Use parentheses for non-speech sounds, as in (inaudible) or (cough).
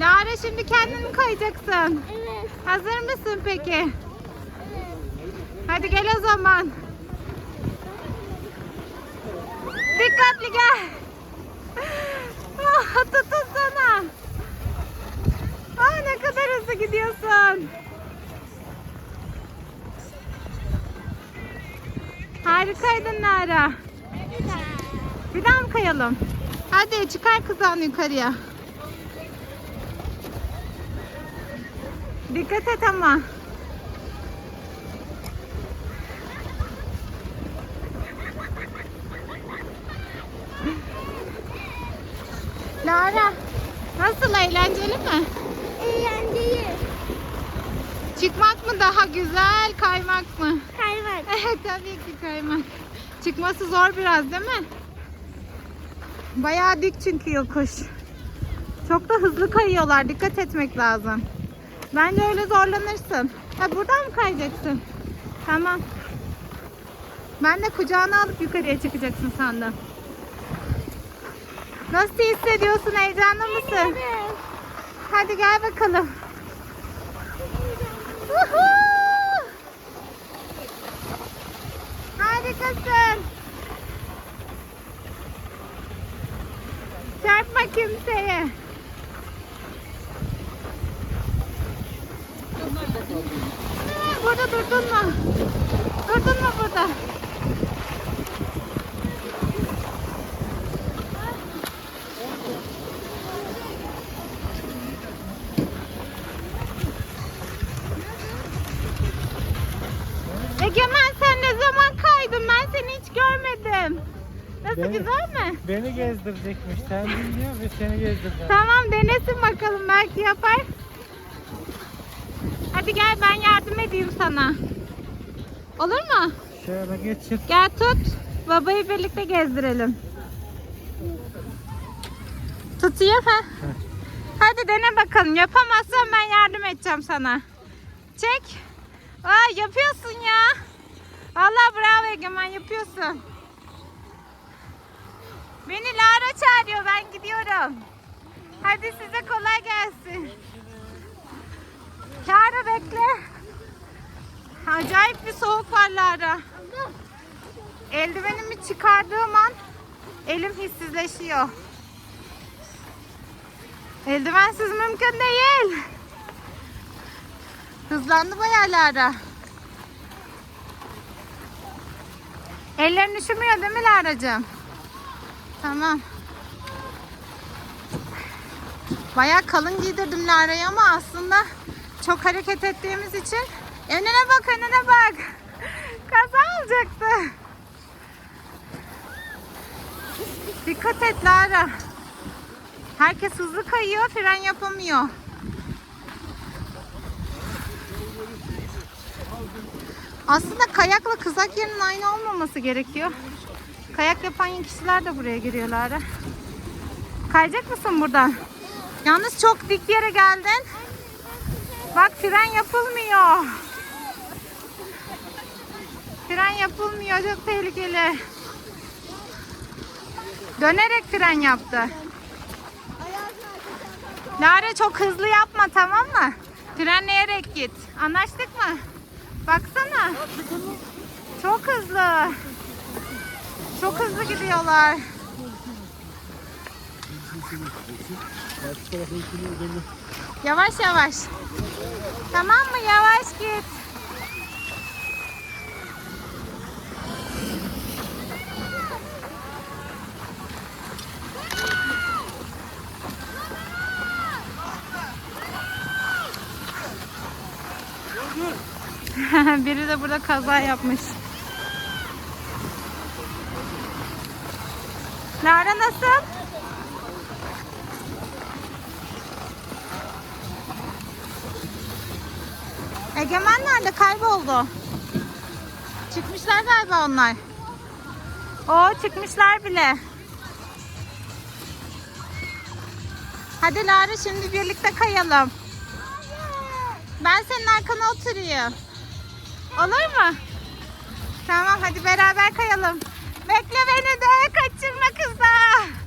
Lara şimdi kendin mi kayacaksın? Evet. Hazır mısın peki? Evet. Hadi gel o zaman. Dikkatli gel. Ah, tutun sana. Aa, ne kadar hızlı gidiyorsun. Harikaydın Lara. Bir daha mı kayalım? Hadi çıkar kızağını yukarıya. Dikkat et ama. Lara, nasıl eğlenceli mi? Eğlenceli. Çıkmak mı daha güzel, kaymak mı? Kaymak. (laughs) Evet tabii ki kaymak. Çıkması zor biraz değil mi? Bayağı dik çünkü yokuş. Çok da hızlı kayıyorlar. Dikkat etmek lazım. Bence öyle zorlanırsın. Ha buradan mı kayacaksın? Tamam. Ben de kucağına alıp yukarıya çıkacaksın sandım. Nasıl hissediyorsun? Heyecanlı mısın? Evet. Hadi gel bakalım. Harikasın. Çarpma kimseye. Aa, Burada durdun mu? Durdun mu burada? Egemen sen ne zaman kaydın? Ben seni hiç görmedim. Nasıl Beni- güzel mi? Beni gezdirecekmiş. Sen bilmiyor ve seni gezdireceğim. Tamam denesin bakalım belki yapar. Hadi gel ben yardım edeyim sana. Olur mu? Şöyle geçir. Gel tut. Babayı birlikte gezdirelim. Tutayım ha. Hadi dene bakalım. Yapamazsan ben yardım edeceğim sana. Çek. Aa yapıyorsun ya. Vallahi bravo Egemen yapıyorsun. Beni Lara çağırıyor. Ben gidiyorum. Hadi size kolay gelsin. Lara bekle. Acayip bir soğuk var Lara. Eldivenimi çıkardığım an elim hissizleşiyor. Eldivensiz mümkün değil. Hızlandı bayağı Lara. Ellerin üşümüyor değil mi Lara'cığım? Tamam. Bayağı kalın giydirdim Lara'yı ama aslında çok hareket ettiğimiz için önüne bak önüne bak. (laughs) Kaza olacaktı. Dikkat et Lara. Herkes hızlı kayıyor, fren yapamıyor. Aslında kayakla kızak yerinin aynı olmaması gerekiyor. Kayak yapan kişiler de buraya giriyorlar. Kayacak mısın buradan? Yalnız çok dik yere geldin. Bak fren yapılmıyor. Fren yapılmıyor. Çok tehlikeli. Dönerek fren yaptı. Lara çok hızlı yapma tamam mı? Frenleyerek git. Anlaştık mı? Baksana. Çok hızlı. Çok hızlı gidiyorlar. Yavaş yavaş. Tamam mı? Yavaş git. (laughs) Biri de burada kaza yapmış. Lara nasıl? Egemen nerede? Kayboldu. Çıkmışlar galiba onlar. Oo çıkmışlar bile. Hadi Lara şimdi birlikte kayalım. Ben senin arkana oturayım. Olur mu? Tamam hadi beraber kayalım. Bekle beni de kaçırma kıza.